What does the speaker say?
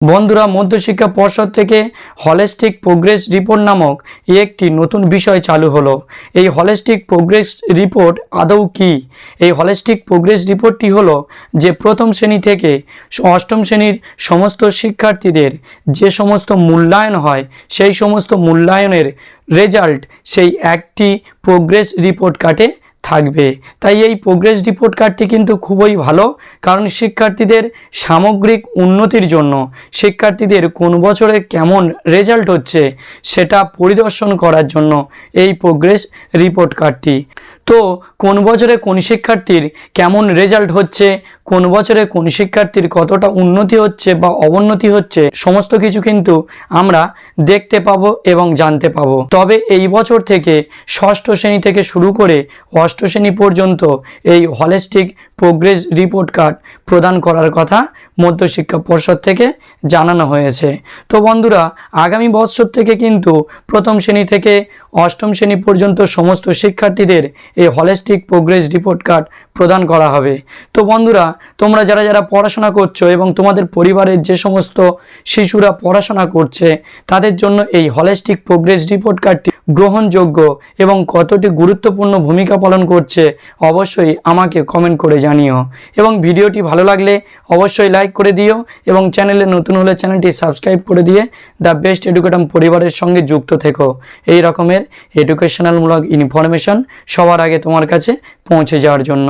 বন্ধুরা, মধ্যশিক্ষা পর্ষদ থেকে হলেস্টিক প্রোগ্রেস রিপোর্ট নামক একটি নতুন বিষয় চালু হলো। এই হলেস্টিক প্রোগ্রেস রিপোর্ট আদৌ কি? এই হলেস্টিক প্রোগ্রেস রিপোর্টটি হলো যে প্রথম শ্রেণি থেকে অষ্টম শ্রেণির সমস্ত শিক্ষার্থীদের যে সমস্ত মূল্যায়ন হয়, সেই সমস্ত মূল্যায়নের রেজাল্ট সেই একটি প্রোগ্রেস রিপোর্ট কার্ডে থাকবে। তাই এই প্রোগ্রেস রিপোর্ট কার্ডটি কিন্তু খুবই ভালো, কারণ শিক্ষার্থীদের সামগ্রিক উন্নতির জন্য শিক্ষার্থীদের কোন বছরে কেমন রেজাল্ট হচ্ছে সেটা পরিদর্শন করার জন্য এই প্রোগ্রেস রিপোর্ট কার্ডটি তো কোন বছরে কোন শিক্ষার্থীর কেমন রেজাল্ট হচ্ছে, কোন বছরে কোন শিক্ষার্থীর কতটা উন্নতি হচ্ছে বা অবনতি হচ্ছে, সমস্ত কিছু কিন্তু আমরা দেখতে পাবো এবং জানতে পাবো। তবে এই বছর থেকে ষষ্ঠ শ্রেণি থেকে শুরু করে অষ্ট শ্রেণি পর্যন্ত এই হলেস্টিক প্রোগ্রেস রিপোর্ট কার্ড প্রদান করার কথা মধ্যশিক্ষা পর্ষদ থেকে জানানো হয়েছে। তো বন্ধুরা, আগামী বৎসর থেকে কিন্তু প্রথম শ্রেণি থেকে অষ্টম শ্রেণি পর্যন্ত সমস্ত শিক্ষার্থীদের এই হলেস্টিক প্রোগ্রেস রিপোর্ট কার্ড প্রদান করা হবে। তো বন্ধুরা, তোমরা যারা যারা পড়াশোনা করছ এবং তোমাদের পরিবারের যে সমস্ত শিশুরা পড়াশোনা করছে, তাদের জন্য এই হলিস্টিক প্রোগ্রেস রিপোর্ট কার্ডটি গ্রহণযোগ্য এবং কতটি গুরুত্বপূর্ণ ভূমিকা পালন করছে অবশ্যই আমাকে কমেন্ট করে জানিও। এবং ভিডিওটি ভালো লাগলে অবশ্যই লাইক করে দিও এবং চ্যানেলে নতুন হলে চ্যানেলটি সাবস্ক্রাইব করে দিয়ে দ্য বেস্ট এডুকেটম পরিবারের সঙ্গে যুক্ত থেকো। এই রকমের এডুকেশনালমূলক ইনফরমেশন সবার আগে তোমার কাছে পৌঁছে যাওয়ার জন্য।